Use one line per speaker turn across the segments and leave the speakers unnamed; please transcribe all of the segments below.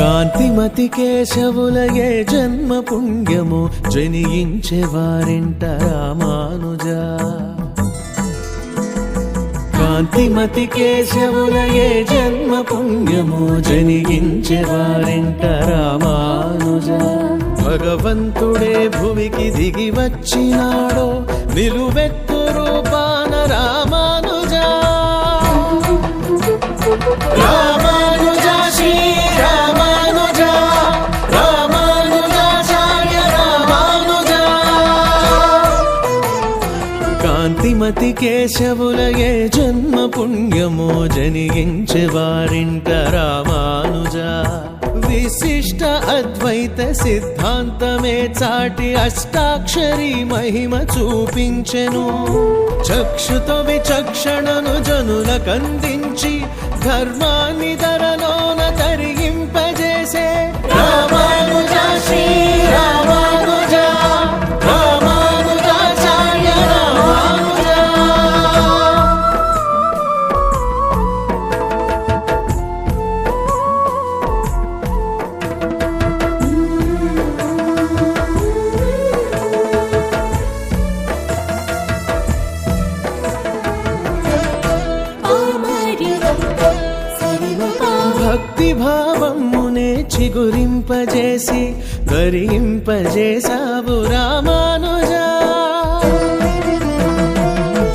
కాంతిమతి కేశవులయే జన్మ పుణ్యము జనియించే వారింట రామానుజా. కాంతిమతి కేశవులయే జన్మ పుణ్యము జనిగించే వారింట రామానుజ. భగవంతుడే భూమికి దిగి వచ్చినాడో నిలువెత్తు రూపాన రామా కాంతిమతి కేశవులయే జన్మ పుణ్యమో జనిగించే వారింట రామానుజ విశిష్ట అద్వైత సిద్ధాంతమే చాటి అష్టాక్షరి మహిమ చూపించెను. చక్షుతో విచక్షణను జనులకందించి ధర్మాన్ని ధరలోన తరిగింప భక్తి భావమునే చిగురింపజేసి ధరింపజేసావు రామానుజా.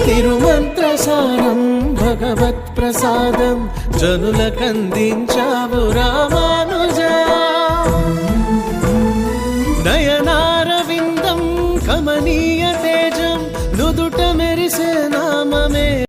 తిరుమంత్రసారం భగవత్ ప్రసాదం జనులకందించావు రామానుజా. నయనారవిందం కమనీయతే